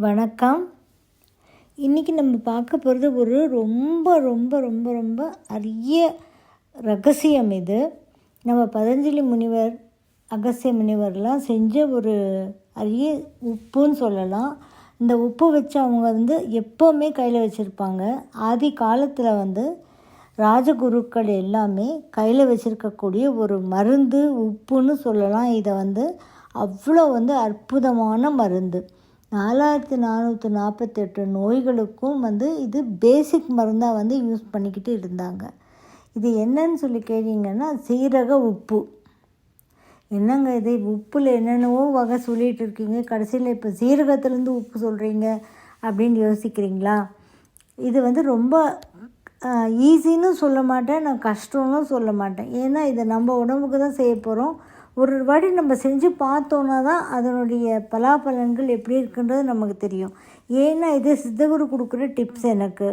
வணக்கம். இன்றைக்கி நம்ம பார்க்க போகிறது ஒரு ரொம்ப ரொம்ப ரொம்ப ரொம்ப அரிய ரகசியம் இது. நம்ம பதஞ்சலி முனிவர் அகசிய முனிவர்லாம் செஞ்ச ஒரு அரிய உப்புன்னு சொல்லலாம். இந்த உப்பு வச்சு அவங்க வந்து எப்போவுமே கையில் வச்சுருப்பாங்க. ஆதி காலத்தில் வந்து ராஜகுருக்கள் எல்லாமே கையில் வச்சுருக்கக்கூடிய ஒரு மருந்து உப்புன்னு சொல்லலாம். இதை வந்து அவ்வளோ வந்து அற்புதமான மருந்து. நாலாயிரத்தி நானூற்றி நாற்பத்தெட்டு நோய்களுக்கும் வந்து இது பேசிக் மருந்தாக வந்து யூஸ் பண்ணிக்கிட்டு இருந்தாங்க. இது என்னன்னு சொல்லி கேட்டிங்கன்னா சீரக உப்பு. என்னங்க இது? உப்பில் என்னென்னவோ வகை சொல்லிகிட்டு இருக்கீங்க. கடைசியில் இப்போ சீரகத்துலேருந்து உப்பு சொல்கிறீங்க அப்படின்னு யோசிக்கிறீங்களா? இது வந்து ரொம்ப ஈஸின்னு சொல்ல மாட்டேன். நான் கஷ்டம்னு சொல்ல மாட்டேன். ஏன்னா இதை நம்ம உடம்புக்கு தான் செய்ய போகிறோம் ஒரு வாட்டி நம்ம செஞ்சு பார்த்தோன்னா தான் அதனுடைய பலாபலன்கள் எப்படி இருக்குன்றது நமக்கு தெரியும். ஏன்னா இது சித்தகுரு கொடுக்குற டிப்ஸ் எனக்கு.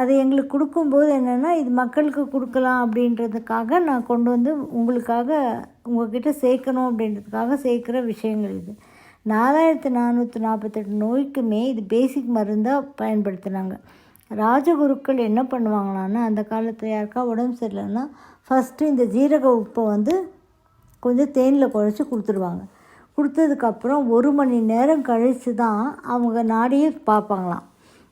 அது எங்களுக்கு கொடுக்கும்போது என்னென்னா இது மக்களுக்கு கொடுக்கலாம் அப்படின்றதுக்காக நான் கொண்டு வந்து உங்களுக்காக உங்கள்கிட்ட சேர்க்கணும் அப்படின்றதுக்காக சேர்க்குற விஷயங்கள் இது. நாலாயிரத்து நானூற்றி நாற்பத்தெட்டு நோய்க்குமே இது பேசிக் மருந்தாக பயன்படுத்தினாங்க. ராஜகுருக்கள் என்ன பண்ணுவாங்களான்னா அந்த காலத்தில் யாருக்கா உடம்பு சரியில்லைன்னா ஃபஸ்ட்டு இந்த ஜீரக உப்பை வந்து கொஞ்சம் தேனில் குழச்சி கொடுத்துருவாங்க. கொடுத்ததுக்கப்புறம் ஒரு மணி நேரம் கழித்து தான் அவங்க நாடியை பார்ப்பாங்களாம்.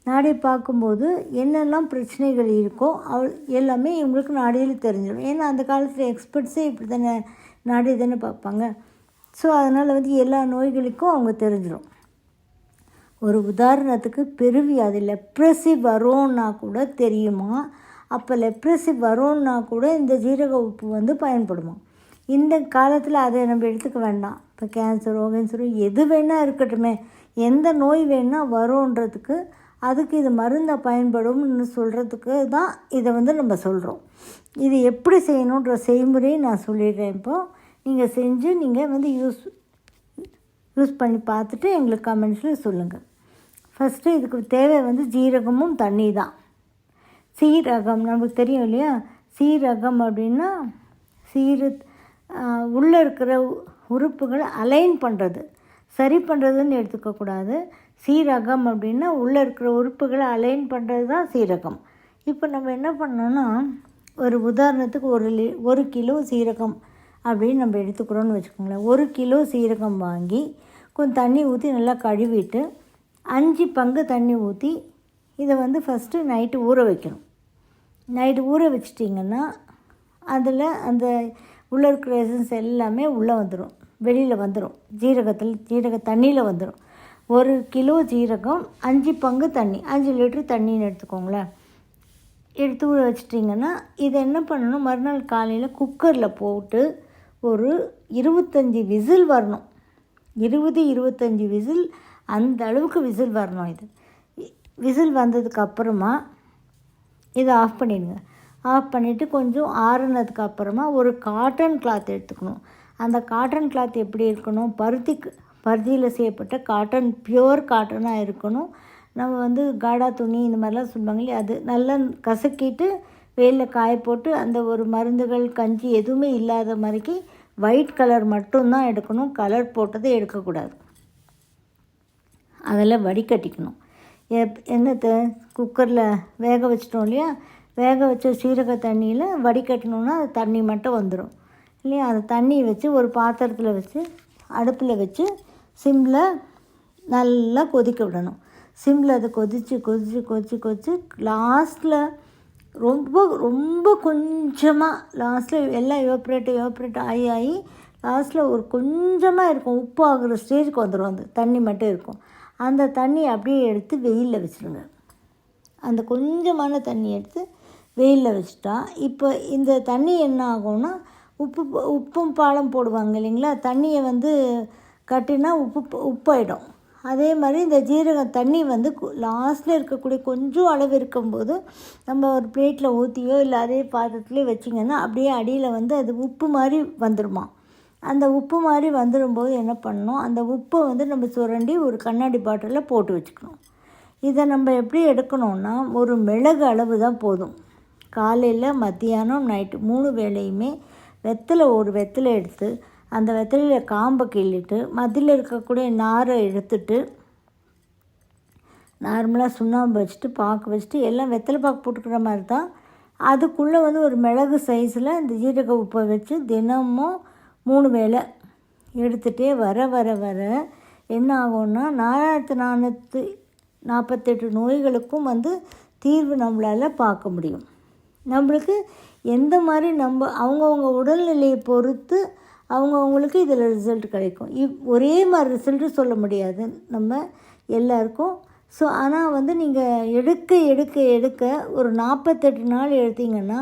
நாடியை பார்க்கும்போது என்னெல்லாம் பிரச்சனைகள் இருக்கோ அவ எல்லாமே இவங்களுக்கு நாடியில் தெரிஞ்சிடும். ஏன்னா அந்த காலத்தில் எக்ஸ்பர்ட்ஸே இப்படி தானே நாடி தானே பார்ப்பாங்க. ஸோ அதனால் வந்து எல்லா நோய்களுக்கும் அவங்க தெரிஞ்சிடும் ஒரு உதாரணத்துக்கு பெருவியாதி லெப்ரஸி வரோன்னா கூட தெரியுமா? அப்போ லெப்ரஸி வரோன்னா கூட இந்த ஜீரக உப்பு வந்து பயன்படுமா? இந்த காலத்தில் அதை நம்ம எடுத்துக்க வேண்டாம். இப்போ கேன்சரோ கேன்சரோ எது வேணால் இருக்கட்டுமே எந்த நோய் வேணால் வரும்ன்றதுக்கு அதுக்கு இது மருந்தை பயன்படும்னு சொல்கிறதுக்கு தான் இதை வந்து நம்ம சொல்கிறோம் இது எப்படி செய்யணுன்ற செய்முறையை நான் சொல்லிடுறேன் இப்போது நீங்கள் செஞ்சு நீங்கள் வந்து யூஸ் யூஸ் பண்ணி பார்த்துட்டு எங்களுக்கு கமெண்ட்ஸில் சொல்லுங்கள் ஃபஸ்ட்டு இதுக்கு தேவை வந்து ஜீரகமும் தண்ணி தான். சீரகம் நமக்கு தெரியும் இல்லையா? சீரகம் அப்படின்னா சீரு உள்ளே இருக்கிற உறுப்புகளை அலைன் பண்ணுறது சரி பண்ணுறதுன்னு எடுத்துக்கக்கூடாது சீரகம் அப்படின்னா உள்ளே இருக்கிற உறுப்புகளை அலைன் பண்ணுறது தான் சீரகம். இப்போ நம்ம என்ன பண்ணோன்னா ஒரு உதாரணத்துக்கு ஒரு லி ஒரு கிலோ சீரகம் அப்படின்னு நம்ம எடுத்துக்கிறோன்னு வச்சுக்கோங்களேன். ஒரு கிலோ சீரகம் வாங்கி கொஞ்சம் தண்ணி ஊற்றி நல்லா கழுவிட்டு அஞ்சு பங்கு தண்ணி ஊற்றி இதை வந்து ஃபஸ்ட்டு நைட்டு ஊற வைக்கணும். நைட்டு ஊற வச்சிட்டிங்கன்னா அதில் அந்த உள்ளே இருக்கிற எசன்ஸ் எல்லாமே உள்ளே வந்துடும் வெளியில் வந்துடும் ஜீரகத்தில் ஜீரக தண்ணியில் வந்துடும் ஒரு கிலோ ஜீரகம் அஞ்சு பங்கு தண்ணி அஞ்சு லிட்டர் தண்ணின்னு எடுத்துக்கோங்களேன். எடுத்து ஊற வச்சிட்டிங்கன்னா இதை என்ன பண்ணணும்? மறுநாள் காலையில் குக்கரில் போட்டு ஒரு இருபத்தஞ்சி விசில் வரணும். இருபது இருபத்தஞ்சி விசில் அந்த அளவுக்கு விசில் வரணும் இது. விசில் வந்ததுக்கு அப்புறமா இதை ஆஃப் பண்ணிடுங்க. ஆஃப் பண்ணிவிட்டு கொஞ்சம் ஆறுனதுக்கு அப்புறமா ஒரு காட்டன் கிளாத் எடுத்துக்கணும். அந்த காட்டன் கிளாத் எப்படி இருக்கணும்? பருத்திக்கு பருத்தியில் செய்யப்பட்ட காட்டன் பியோர் காட்டனாக இருக்கணும். நம்ம வந்து காடா துணி இந்த மாதிரிலாம் சொல்லுவாங்க இல்லையா? அது நல்லா கசக்கிட்டு வெயிலில் காய போட்டு அந்த ஒரு மருந்துகள் கஞ்சி எதுவுமே இல்லாத மாதிரிக்கு ஒயிட் கலர் மட்டும்தான் எடுக்கணும். கலர் போட்டதே எடுக்கக்கூடாது. அதில் வடிகட்டிக்கணும். எப் என்னத்தை குக்கரில் வேக வச்சிட்டோம் இல்லையா? வேக வச்ச சீரக தண்ணியில் வடிகட்டணுன்னா அது தண்ணி மட்டும் வந்துடும் இல்லையா? அந்த தண்ணியை வச்சு ஒரு பாத்திரத்தில் வச்சு அடுப்பில் வச்சு சிம்மில் நல்லா கொதிக்க விடணும். சிம்மில் அதை கொதித்து கொதித்து கொதித்து கொதித்து லாஸ்ட்டில் ரொம்ப ரொம்ப கொஞ்சமாக லாஸ்ட்டில் எல்லாம் எவாப்ரேட் எவாப்ரேட் ஆகி ஆகி லாஸ்ட்டில் ஒரு கொஞ்சமாக இருக்கும். உப்பு ஆகுற ஸ்டேஜுக்கு வந்துடும் அந்த தண்ணி மட்டும் இருக்கும். அந்த தண்ணி அப்படியே எடுத்து வெயிலில் வச்சுருங்க. அந்த கொஞ்சமான தண்ணி எடுத்து வெயிலில் வச்சுட்டா. இப்போ இந்த தண்ணி என்ன ஆகும்னா உப்பு உப்பும் பாலம் போடுவாங்க இல்லைங்களா? தண்ணியை வந்து கட்டினா உப்பு உப்பாயிடும். அதே மாதிரி இந்த ஜீரகம் தண்ணி வந்து லாஸ்ட்டில் இருக்கக்கூடிய கொஞ்சம் அளவு இருக்கும்போது நம்ம ஒரு பிளேட்டில் ஊற்றியோ இல்லை அதே பாத்திரத்துலேயோ வச்சிங்கன்னா அப்படியே அடியில் வந்து அது உப்பு மாதிரி வந்துடுமா அந்த உப்பு மாதிரி வந்துடும்போது என்ன பண்ணணும்? அந்த உப்பை வந்து நம்ம சுரண்டி ஒரு கண்ணாடி பாட்டிலில் போட்டு வச்சுக்கணும். இதை நம்ம எப்படி எடுக்கணும்னா ஒரு மிளகு அளவு தான் போதும். காலையில் மத்தியானம் நைட்டு மூணு வேளையுமே வெத்தலை ஒரு வெத்தலை எடுத்து அந்த வெத்தலையில் காம்பை கிள்ளிட்டு மத்தியில் இருக்கக்கூடிய நாரை எடுத்துட்டு நார்மலாக சுண்ணாம்பு வச்சுட்டு பாக்கு வச்சுட்டு எல்லாம் வெத்தலை பாக்கு போட்டுக்கிற மாதிரி தான். அதுக்குள்ளே வந்து ஒரு மிளகு சைஸில் இந்த ஜீரக உப்பை வச்சு தினமும் மூணு வேளை எடுத்துகிட்டே வர வர வர என்ன ஆகும்னா நாலாயிரத்து நானூற்றி நாற்பத்தெட்டு நோய்களுக்கும் வந்து தீர்வு நம்மளால் பார்க்க முடியும். நம்மளுக்கு எந்த மாதிரி நம்ம அவங்கவுங்க உடல்நிலையை பொறுத்து அவங்கவுங்களுக்கு இதில் ரிசல்ட் கிடைக்கும். இப் ஒரே மாதிரி ரிசல்ட்டு சொல்ல முடியாது நம்ம எல்லாருக்கும். ஸோ ஆனால் வந்து நீங்கள் எடுக்க எடுக்க எடுக்க ஒரு நாற்பத்தெட்டு நாள் எடுத்தீங்கன்னா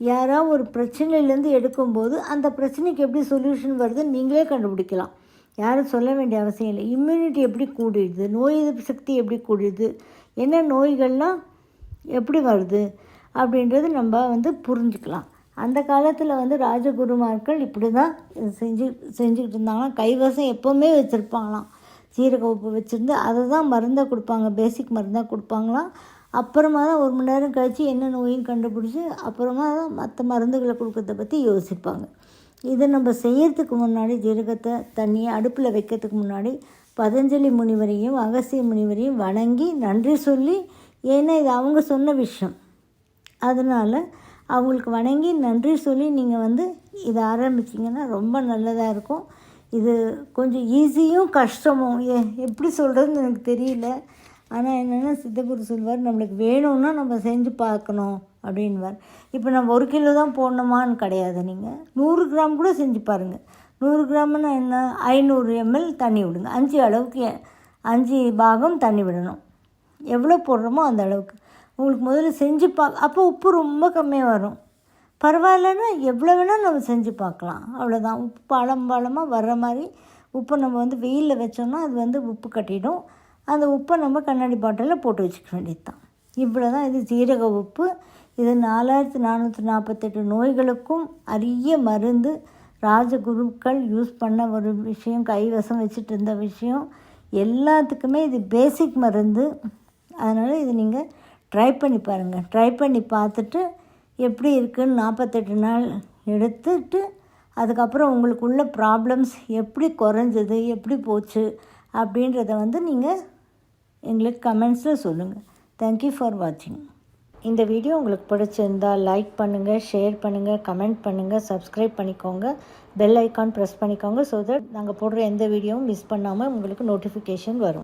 யாராவது ஒரு பிரச்சனையிலேருந்து எடுக்கும்போது அந்த பிரச்சனைக்கு எப்படி சொல்யூஷன் வருதுன்னு நீங்களே கண்டுபிடிக்கலாம். யாரும் சொல்ல வேண்டிய அவசியம் இல்லை. இம்யூனிட்டி எப்படி கூடிடுது? நோய் எதிர்ப்பு சக்தி எப்படி கூடிடுது? என்ன நோய்கள்லாம் எப்படி வருது? அப்படின்றது நம்ம வந்து புரிஞ்சுக்கலாம். அந்த காலத்தில் வந்து ராஜகுருமார்கள் இப்படி தான் செஞ்சு செஞ்சுக்கிட்டு இருந்தாங்களாம் கைவசம் எப்போவுமே வச்சுருப்பாங்களாம். சீரக உப்பு வச்சுருந்து அதை தான் மருந்தாக கொடுப்பாங்க பேசிக் மருந்தாக கொடுப்பாங்களாம். அப்புறமா தான் ஒரு மணி நேரம் கழித்து என்ன நோயும் கண்டுபிடிச்சி அப்புறமா தான் மற்ற மருந்துகளை கொடுக்கறத பற்றி யோசிப்பாங்க. இதை நம்ம செய்யறதுக்கு முன்னாடி ஜீரகத்தை தண்ணியை அடுப்பில் வைக்கிறதுக்கு முன்னாடி பதஞ்சலி முனிவரையும் அகசிய முனிவரையும் வணங்கி நன்றி சொல்லி ஏன்னா இது அவங்க சொன்ன விஷயம். அதனால் அவங்களுக்கு வணங்கி நன்றி சொல்லி நீங்கள் வந்து இதை ஆரம்பிச்சிங்கன்னா ரொம்ப நல்லதாக இருக்கும். இது கொஞ்சம் ஈஸியும் கஷ்டமும். ஏ எப்படி சொல்கிறதுன்னு எனக்கு தெரியல. ஆனால் என்னென்னா சித்தகுரு சொல்வார் நம்மளுக்கு வேணும்னா நம்ம செஞ்சு பார்க்கணும் அப்படின்வார். இப்போ நம்ம ஒரு கிலோ தான் போடணுமான்னு கிடையாது நீங்கள் நூறு கிராம் கூட செஞ்சு பாருங்கள் நூறு கிராம்னா என்ன? ஐநூறு எம்எல் தண்ணி விடுங்க. அஞ்சு அளவுக்கு அஞ்சு பாகம் தண்ணி விடணும். எவ்வளோ போடுறோமோ அந்த அளவுக்கு. உங்களுக்கு முதல்ல செஞ்சு பா அப்போ உப்பு ரொம்ப கம்மியாக வரும். பரவாயில்லன்னா எவ்வளோ வேணால் நம்ம செஞ்சு பார்க்கலாம். அவ்வளோதான் உப்பு பாலம் பாலமாக வர்ற மாதிரி உப்பை நம்ம வந்து வெயிலில் வச்சோம்னா அது வந்து உப்பு கட்டிடும். அந்த உப்பை நம்ம கண்ணாடி பாட்டிலில் போட்டு வச்சுக்க வேண்டியது தான் இவ்வளோ தான் இது ஜீரக உப்பு. இது நாலாயிரத்து நானூற்றி நாற்பத்தெட்டு நோய்களுக்கும் அரிய மருந்து. ராஜகுருக்கள் யூஸ் பண்ண ஒரு விஷயம் கைவசம் வச்சுட்டு இருந்த விஷயம். எல்லாத்துக்குமே இது பேசிக் மருந்து. அதனால் இது நீங்கள் ட்ரை பண்ணி பாருங்கள் ட்ரை பண்ணி பார்த்துட்டு எப்படி இருக்குன்னு நாற்பத்தெட்டு நாள் எடுத்துட்டு அதுக்கப்புறம் உங்களுக்கு உள்ள ப்ராப்ளம்ஸ் எப்படி குறைஞ்சது எப்படி போச்சு அப்படின்றத வந்து நீங்கள் எங்களுக்கு கமெண்ட்ஸில் சொல்லுங்கள் தேங்க்யூ ஃபார் வாட்சிங் இந்த வீடியோ உங்களுக்கு பிடிச்சிருந்தால் லைக் பண்ணுங்கள் ஷேர் பண்ணுங்கள் கமெண்ட் பண்ணுங்கள் சப்ஸ்கிரைப் பண்ணிக்கோங்க பெல் ஐக்கான் ப்ரெஸ் பண்ணிக்கோங்க ஸோ தட் நாங்கள் போடுற எந்த வீடியோவும் மிஸ் பண்ணாமல் உங்களுக்கு நோட்டிஃபிகேஷன் வரும்.